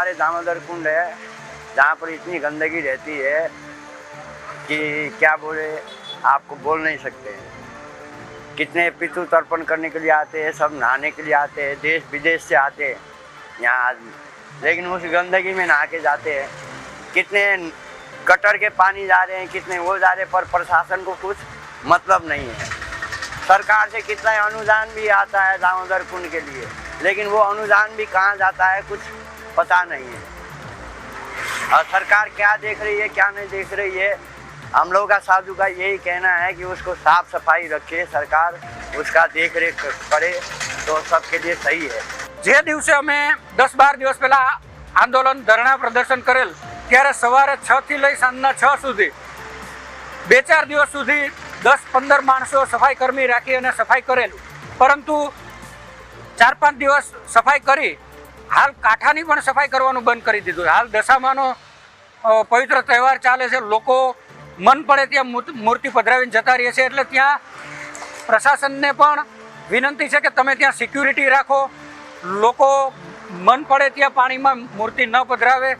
हमारे दामोदर कुंड है, जहाँ पर इतनी गंदगी रहती है कि क्या बोले, आपको बोल नहीं सकते। कितने पितृ तर्पण करने के लिए आते हैं, सब नहाने के लिए आते हैं, देश विदेश से आते हैं, यहाँ आदमी। लेकिन उस गंदगी में नहा के जाते हैं। कितने कटर के पानी जा रहे हैं, कितने वो जा रहे हैं, पर प्रशासन को कुछ मतलब नहीं है। सरकार से कितना अनुदान भी आता है दामोदर कुंड के लिए, लेकिन वो अनुदान भी कहाँ जाता है, कुछ पता नहीं है और सरकार क्या देख रही है क्या नहीं देख रही है हम लोग का साधु का यही कहना है कि उसको साफ सफाई रखे सरकार उसका देख रेख करे तो सबके लिए सही है જે દિવસે અમે દસ બાર દિવસ પહેલા આંદોલન ધરણા પ્રદર્શન કરેલ ત્યારે સવારે છ થી લઈ સાંજના છ સુધી બે ચાર દિવસ સુધી દસ પંદર માણસો સફાઈ કર્મી રાખી અને સફાઈ કરેલું પરંતુ ચાર પાંચ દિવસ સફાઈ કરી હાલ કાંઠાની પણ સફાઈ કરવાનું બંધ કરી દીધું હાલ દશામાનો પવિત્ર તહેવાર ચાલે છે. લોકો મન પડે ત્યાં મૂર્તિ- પધરાવીને જતા રહે છે. એટલે ત્યાં પ્રશાસનને પણ વિનંતી છે કે તમે ત્યાં સિક્યુરિટી રાખો. લોકો મન પડે ત્યાં પાણીમાં મૂર્તિ ન પધરાવે.